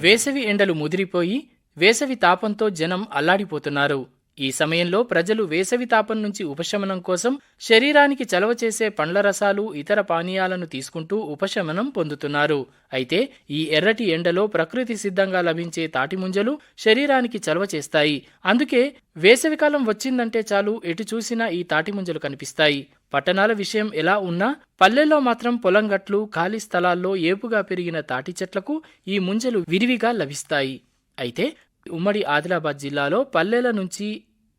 వేసవి ఎండలు ముదిరిపోయి వేసవి తాపంతో జనం అల్లాడిపోతున్నారు. ఈ సమయంలో ప్రజలు వేసవి తాపం నుంచి ఉపశమనం కోసం శరీరానికి చలవ చేసే పండ్ల రసాలు ఇతర పానీయాలను తీసుకుంటూ ఉపశమనం పొందుతున్నారు. అయితే ఈ ఎర్రటి ఎండలో ప్రకృతి సిద్ధంగా లభించే తాటిముంజలు శరీరానికి చలవ చేస్తాయి. అందుకే వేసవికాలం వచ్చిందంటే చాలు ఎటు చూసినా ఈ తాటిముంజలు కనిపిస్తాయి. పట్టణాల విషయం ఎలా ఉన్నా పల్లెల్లో మాత్రం పొలం గట్లు ఖాళీ స్థలాల్లో ఏపుగా పెరిగిన తాటి చెట్లకు ఈ ముంజలు విరివిగా లభిస్తాయి. అయితే ఉమ్మడి ఆదిలాబాద్ జిల్లాలో పల్లెల నుంచి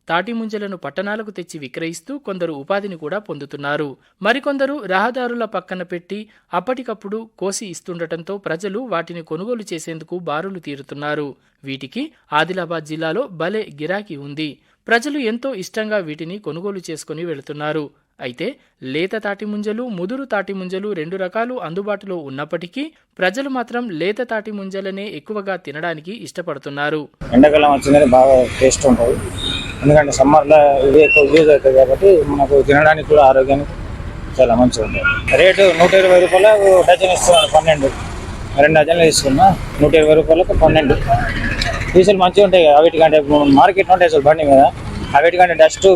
తాటిముంజలను పట్టణాలకు తెచ్చి విక్రయిస్తూ కొందరు ఉపాధిని కూడా పొందుతున్నారు. మరికొందరు రహదారుల పక్కన పెట్టి అప్పటికప్పుడు కోసి ఇస్తుండటంతో ప్రజలు వాటిని కొనుగోలు చేసేందుకు బారులు తీరుతున్నారు. వీటికి ఆదిలాబాద్ జిల్లాలో భలే గిరాకీ ఉంది. ప్రజలు ఎంతో ఇష్టంగా వీటిని కొనుగోలు చేసుకుని వెళుతున్నారు. అయితే లేత తాటిముంజలు ముదురు తాటిముంజలు రెండు రకాలు అందుబాటులో ఉన్నప్పటికీ ప్రజలు మాత్రం లేత తాటిముంజలనే ఎక్కువగా తినడానికి ఇష్టపడుతున్నారు. ఎండాకాలం వచ్చిందని బాగా టేస్ట్ ఉంటుంది. ఎందుకంటే సమ్మర్లో ఇది ఎక్కువ యూజ్ అవుతుంది కాబట్టి మనకు తినడానికి కూడా ఆరోగ్యానికి చాలా మంచిగా ఉంటుంది రేటు నూట ఇరవై రూపాయలు డజన్ ఇస్తున్నాను పన్నెండు. రెండు డజన్లు తీసుకున్నా నూట ఇరవై రూపాయలకు పన్నెండు. పీసులు మంచిగా ఉంటాయి కదా వీటికంటే మార్కెట్లో ఉంటాయి అసలు బండి మీద. వీటికంటే డస్ట్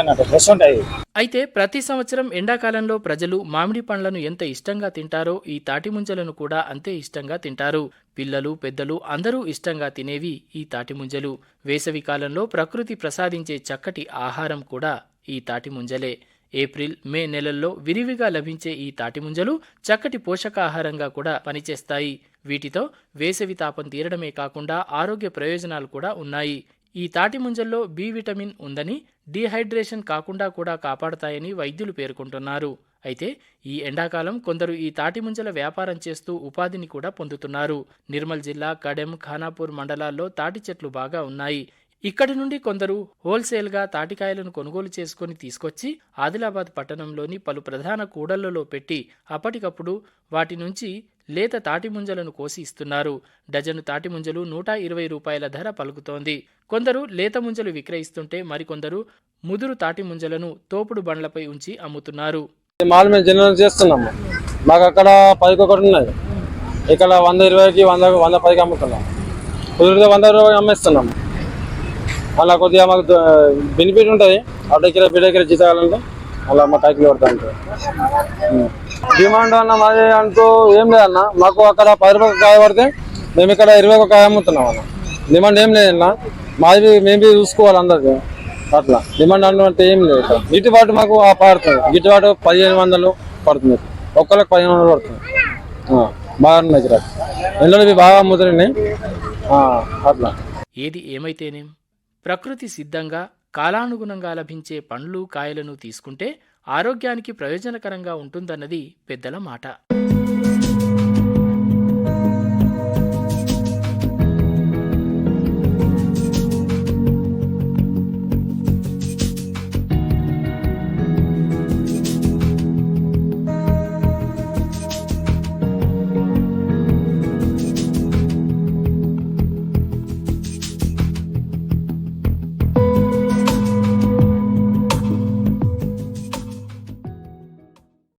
అన్నట్టు. ఫ్రెష్ ఉంటాయి. అయితే ప్రతి సంవత్సరం ఎండాకాలంలో ప్రజలు మామిడి పండ్లను ఎంత ఇష్టంగా తింటారో ఈ తాటి ముంజలను కూడా అంతే ఇష్టంగా తింటారు. పిల్లలు పెద్దలు అందరూ ఇష్టంగా తినేవి ఈ తాటి ముంజలు. వేసవి కాలంలో ప్రకృతి ప్రసాదించే చక్కటి ఆహారం కూడా ఈ తాటి ముంజలే. ఏప్రిల్ మే నెలల్లో విరివిగా లభించే ఈ తాటి ముంజలు చక్కటి పోషకాహారంగా కూడా పనిచేస్తాయి. వీటితో వేసవి తాపం తీరడమే కాకుండా ఆరోగ్య ప్రయోజనాలు కూడా ఉన్నాయి. ఈ తాటి ముంజల్లో బి విటమిన్ ఉందని డీహైడ్రేషన్ కాకుండా కూడా కాపాడతాయని వైద్యులు పేర్కొంటున్నారు. అయితే ఈ ఎండాకాలం కొందరు ఈ తాటి ముంజల వ్యాపారం చేస్తూ ఉపాధిని కూడా పొందుతున్నారు. నిర్మల్ జిల్లా కడెం ఖానాపూర్ మండలాల్లో తాటి చెట్లు బాగా ఉన్నాయి. ఇక్కడి నుండి కొందరు హోల్సేల్గా తాటికాయలను కొనుగోలు చేసుకుని తీసుకొచ్చి ఆదిలాబాద్ పట్టణంలోని పలు ప్రధాన కూడళ్ళలో పెట్టి అప్పటికప్పుడు వాటి నుంచి లేత తాటిముంజలను కోసి ఇస్తున్నారు. డజను తాటి ముంజలు నూట ఇరవై రూపాయల ధర పలుకుతోంది. కొందరు లేత ముంజలు విక్రయిస్తుంటే మరికొందరు ముదురు తాటి ముంజలను తోపుడు బండ్లపై ఉంచి అమ్ముతున్నారు. మాల్ మేము జనరల్ చేస్తున్నాము. మాకు అక్కడ పదికి ఒకటి ఉన్నది. ఇక్కడ వంద ఇరవైకి వంద వంద పదికి అమ్ముతున్నాం కుదిరితే వంద రూపాయలు అమ్మేస్తున్నాము. అలా కొద్దిగా మాకు బెనిఫిట్ ఉంటుంది. అటు దగ్గర బిడ్డ దగ్గర జీతాలంటే అలా మా కైకి పడతా డిమాండ్ అన్న మాది అంటూ ఏం లేదన్న. మాకు అక్కడ పది రూపాయలు కాయ పడితే మేము ఇక్కడ ఇరవై ఒక కాయ అమ్ముతున్నాం అన్న. డిమాండ్ ఏం లేదన్న. మాది మేము చూసుకోవాలి అందరికీ. అట్లా. డిమాండ్ అంటే ఏం లేదు ఇక్కడ. గిట్టుబాటు మాకు ఆ పడుతుంది. గిట్టుబాటు పదిహేను వందలు పడుతుంది. ఒక్కళ్ళకి పదిహేను వందలు పడుతుంది. బాగా ఉన్నాయి ఇక్కడ. ఎండలు బాగా అమ్ముతున్నాయి. అట్లా. ఏది ఏమైతేనేం? ప్రకృతి సిద్ధంగా కాలానుగుణంగా లభించే పండ్లు కాయలను తీసుకుంటే ఆరోగ్యానికి ప్రయోజనకరంగా ఉంటుందన్నది పెద్దల మాట.